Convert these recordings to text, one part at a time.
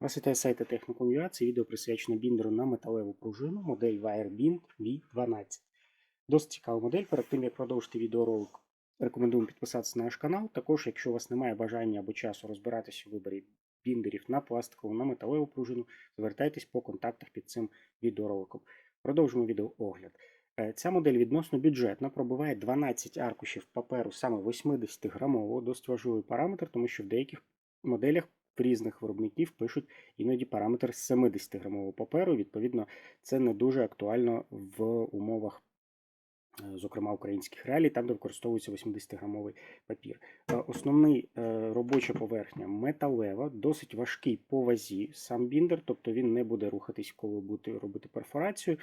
Вас вітає сайт. Це відео присвячено біндеру на металеву пружину, модель Wirebind V12. Досить цікава модель. Перед тим, як продовжити відеоролик, рекомендуємо підписатися на наш канал. Також, якщо у вас немає бажання або часу розбиратися у виборі біндерів на пластикову, на металеву пружину, звертайтесь по контактах під цим відеороликом. Продовжимо відеоогляд. Е, Ця модель відносно бюджетна, пробиває 12 аркушів паперу саме 80-грамового, досить важливий параметр, тому що в деяких моделях різних виробників пишуть іноді параметр 70-грамового паперу. Відповідно, це не дуже актуально в умовах, е, зокрема українських реалій, там де використовується 80-грамовий папір. Е, Основний е, робоча поверхня металева, досить важкий по вазі сам біндер, тобто він не буде рухатись, коли будете робити перфорацію.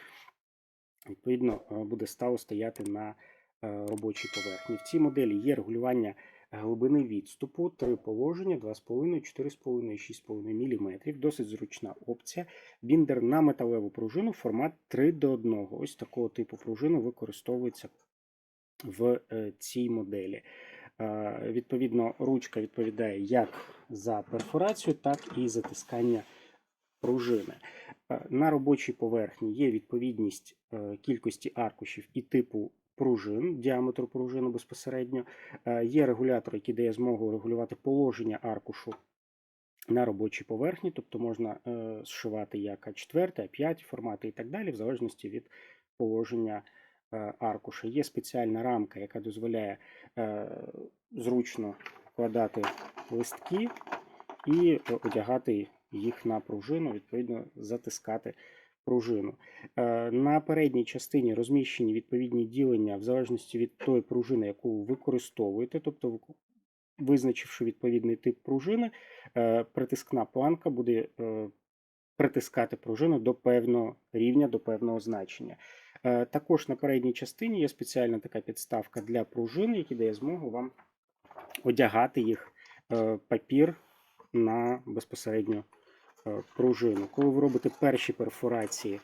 Відповідно, буде стало стояти на робочій поверхні. В цій моделі є регулювання глибини відступу, три положення 2,5, 4,5 і 6,5 мм. Досить зручна опція. Біндер на металеву пружину формат 3 до 1. Ось такого типу пружини використовується в е, цій моделі. Відповідно, ручка відповідає як за перфорацію, так і затискання пружини. Е, На робочій поверхні є відповідність е, кількості аркушів і типу пружин, діаметру пружини безпосередньо. Е, Є регулятор, який дає змогу регулювати положення аркушу на робочій поверхні, тобто можна е, зшивати як А4, А5 формати і так далі, в залежності від положення е, аркуша. Є спеціальна рамка, яка дозволяє зручно вкладати листки і одягати їх на пружину, відповідно, затискати пружину. Е, На передній частині розміщені відповідні ділення в залежності від тої пружини, яку ви використовуєте, тобто визначивши відповідний тип пружини, е, притискна планка буде е, притискати пружину до певного рівня, до певного значення. Також на передній частині є спеціальна така підставка для пружин, яка дає змогу вам одягати їх папір на безпосередньо пружину. Коли ви робите перші перфорації,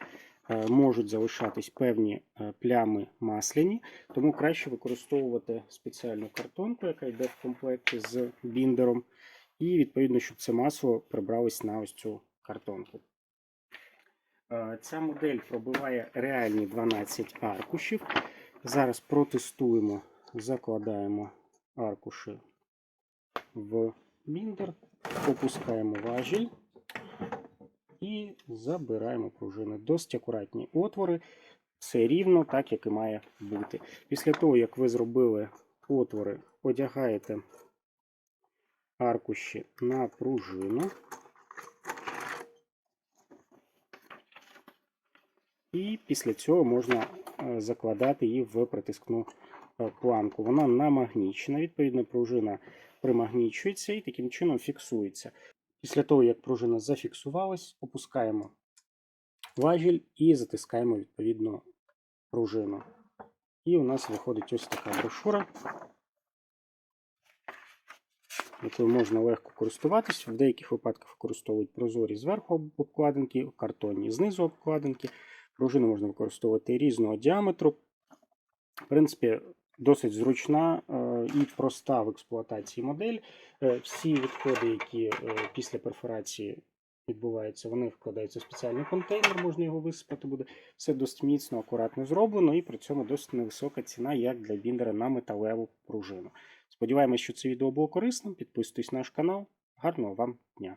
е, можуть залишатись певні е, плями масляні, тому краще використовувати спеціальну картонку, яка йде в комплекті з біндером, і відповідно, щоб це масло прибралось на ось цю картонку. Е, Ця модель пробиває реальні 12 аркушів. Зараз протестуємо, закладаємо аркуші в біндер, опускаємо важіль і забираємо пружини. Досить акуратні отвори. Все рівно, так як і має бути. Після того, як ви зробили отвори, одягаєте аркуші на пружину. І після цього можна е, закладати її в притискну е, планку. Вона намагнічена, відповідно, пружина примагнічується і таким чином фіксується. Після того, як пружина зафіксувалась, опускаємо важіль і затискаємо відповідно пружину. І у нас виходить ось така брошура, якою можна легко користуватись. В деяких випадках використовують прозорі зверху обкладинки, картонні знизу обкладинки. Пружину можна використовувати різного діаметру. В принципі, досить зручна е, і проста в експлуатації модель. Е, Всі відходи, які е, після перфорації відбуваються, вони вкладаються в спеціальний контейнер, можна його висипати буде. Все досить міцно, акуратно зроблено, і при цьому досить невисока ціна, як для біндера на металеву пружину. Сподіваємось, що це відео було корисним. Підписуйтесь на наш канал. Гарного вам дня!